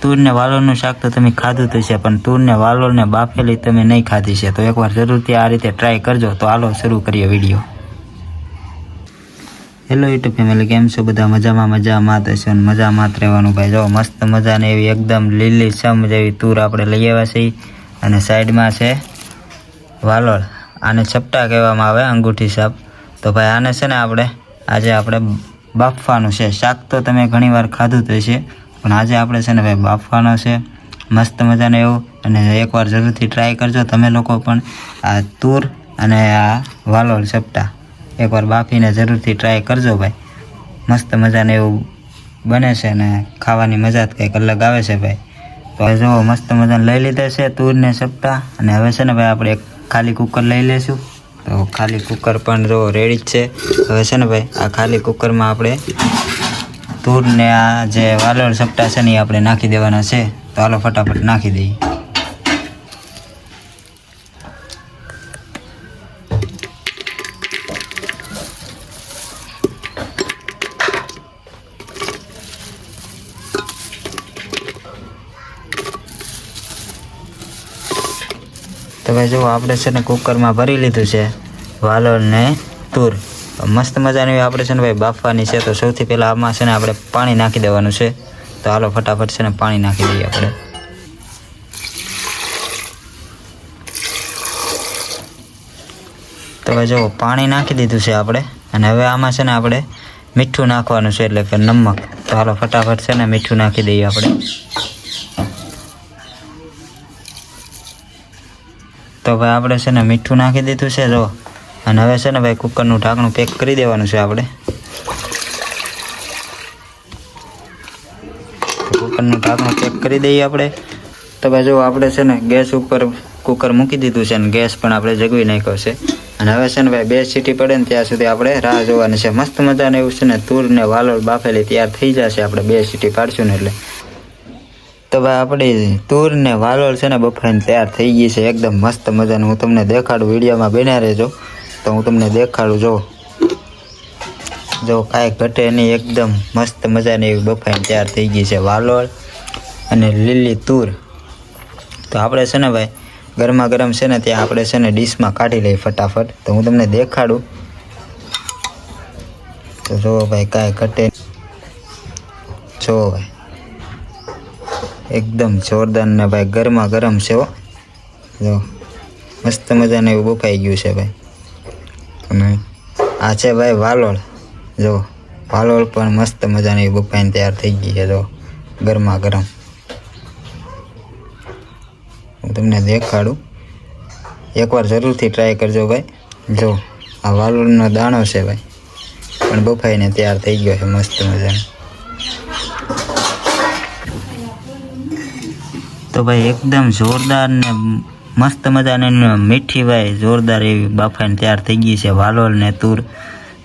તુરને વાલોળનું શાક તો તમે ખાધું તો છે, પણ તુરને વાલોળને બાફેલી તમે નહીં ખાધી છે. તો એકવાર જરૂરથી આ રીતે ટ્રાય કરજો. તો હાલો શરૂ કરીએ વીડિયો હેલો યુટ્યુબ ફેમિલી કેમ છો બધા? મજામાં મજામાં તો છો ને મજામાં જ રહેવાનું ભાઈ. જો, મસ્ત મજાને એવી એકદમ લીલી સમ જેવી તૂર આપણે લઈ આવ્યા છીએ. અને સાઈડમાં છે વાલોળ. આને છપટા કહેવામાં આવે, અંગૂઠી સાપ. તો ભાઈ, આને છે ને આપણે, આજે આપણે બાફવાનું છે. શાક તો તમે ઘણીવાર ખાધું તો છે પણ આજે આપણે છે ને ભાઈ બાફવાનો છે. મસ્ત મજાને એવું. અને એકવાર જરૂરથી ટ્રાય કરજો. તમે લોકો પણ આ તૂર અને આ વાલોળ ચપટા એકવાર બાફીને જરૂરથી ટ્રાય કરજો ભાઈ. મસ્ત મજાને એવું બને છે ને ખાવાની મજા જ કંઈક અલગ આવે છે ભાઈ. તો જુઓ, મસ્ત મજાને લઈ લીધા છે તૂરને ચપટા અને હવે છે ને ભાઈ આપણે એક ખાલી કુકર લઈ લેશું તો ખાલી કુકર પણ જો રેડી જ છે. હવે છે ને ભાઈ, આ ખાલી કુકરમાં આપણે તૂરને આ જે વાલોળ સપટા છે ને આપણે નાખી દેવાના છે. તો હાલો ફટાફટ નાખી દઈએ. તો ભાઈ આપણે છે ને કુકરમાં ભરી લીધું છે વાલોળ ને તૂર. મસ્ત મજાની આપણે છે ને ભાઈ બાફવાની છે, તો સૌથી પહેલાં આમાં છે ને આપણે પાણી નાખી દેવાનું છે. તો હાલો ફટાફટ છે ને પાણી નાખી દઈએ આપણે. તો ભાઈ જો પાણી નાખી દીધું છે આપણે. અને હવે આમાં છે ને આપણે મીઠું નાખવાનું છે એટલે કે નમક. તો હાલો ફટાફટ છે ને મીઠું નાખી દઈએ આપણે. તો ભાઈ આપણે છે ને મીઠું નાખી દીધું છે જો અને હવે છે ને ભાઈ કુકરનું ઢાંકણું પેક કરી દેવાનું છે આપણે. કુકરનું ઢાંકણું પેક કરી દઈએ આપણે. તો ભાઈ જો આપણે છે ને ગેસ ઉપર કુકર મૂકી દીધું છે ને ગેસ પણ આપણે જગવી નાખ્યો છે. અને હવે છે ને ભાઈ બે સીટી પડે ને ત્યાં સુધી આપણે રાહ જોવાની છે. મસ્ત મજાને એવું છે ને તૂર ને વાલોળ બાફેલી તૈયાર થઈ જશે. આપણે બે સીટી પાડશું ને એટલે. તો ભાઈ આપણી તૂર ને વાલોળ છે ને બફાઈને તૈયાર થઈ ગઈ છે. એકદમ મસ્ત મજાનું. હું તમને દેખાડું વિડીયોમાં બેના રહેજો. તો હું તમને દેખાડું, જો. જો કાંઈ ઘટે નહીં, એકદમ મસ્ત મજાની એવી બફાઈને તૈયાર થઈ ગઈ છે વાલોળ અને લીલી તૂર. તો આપણે છે ને ભાઈ, ગરમા ગરમ છે ને ત્યાં આપણે છે ને ડીશમાં કાઢી લઈએ ફટાફટ. તો હું તમને દેખાડું. તો જો ભાઈ, કાંઈ ઘટે જો ભાઈ, એકદમ જોરદાર ને ભાઈ ગરમા ગરમ છે હો. જો, મસ્ત મજાને એવું બફાઈ ગયું છે ભાઈ. અને આ છે ભાઈ વાલોળ. જો, વાલોળ પણ મસ્ત મજાની બફાઈને તૈયાર થઈ ગઈ છે, જો. ગરમા ગરમ. હું તમને દેખાડું. એકવાર જરૂરથી ટ્રાય કરજો ભાઈ. જો, આ વાલોળનો દાણો છે ભાઈ. પણ બફાઈને તૈયાર થઈ ગયો છે, મસ્ત મજાનો. તો ભાઈ એકદમ જોરદાર ને મસ્ત મજાની મીઠી ભાઈ, જોરદાર એવી બાફાઈને તૈયાર થઈ ગઈ છે વાલોળ ને તૂર.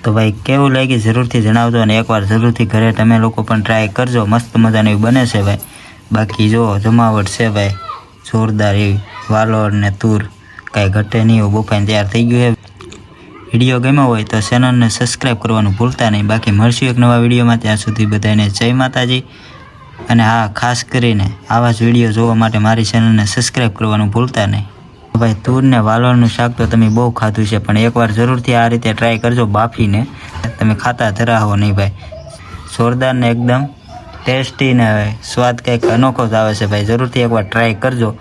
તો ભાઈ, કેવું લાગી જરૂરથી જણાવજો અને એકવાર જરૂરથી ઘરે તમે લોકો પણ ટ્રાય કરજો. મસ્ત મજાની બને છે ભાઈ. બાકી જો જમાવટ છે ભાઈ. જોરદાર એવી વાલોળ ને તૂર. કાંઈ ઘટે નહીં એવું બફાઈને તૈયાર થઈ ગયું છે. વીડિયો ગમ્યો હોય તો ચેનલને સબસ્ક્રાઈબ કરવાનું ભૂલતા નહીં. બાકી મળશું એક નવા વિડીયોમાં. ત્યાં સુધી બધાને જય માતાજી. અને હા, ખાસ કરીને આવા જ વીડિયો જોવા માટે મારી ચેનલને સબસ્ક્રાઈબ કરવાનું ભૂલતા નહીં. ભાઈ તૂરને વાલોળનું શાક તો તમે બહુ ખાધું છે, પણ એકવાર જરૂરથી આ રીતે ટ્રાય કરજો બાફીને. તમે ખાતા ધરાવો નહીં ભાઈ. જોરદાર ને એકદમ ટેસ્ટી ને સ્વાદ કંઈક અનોખો જ આવે છે ભાઈ. જરૂરથી એકવાર ટ્રાય કરજો.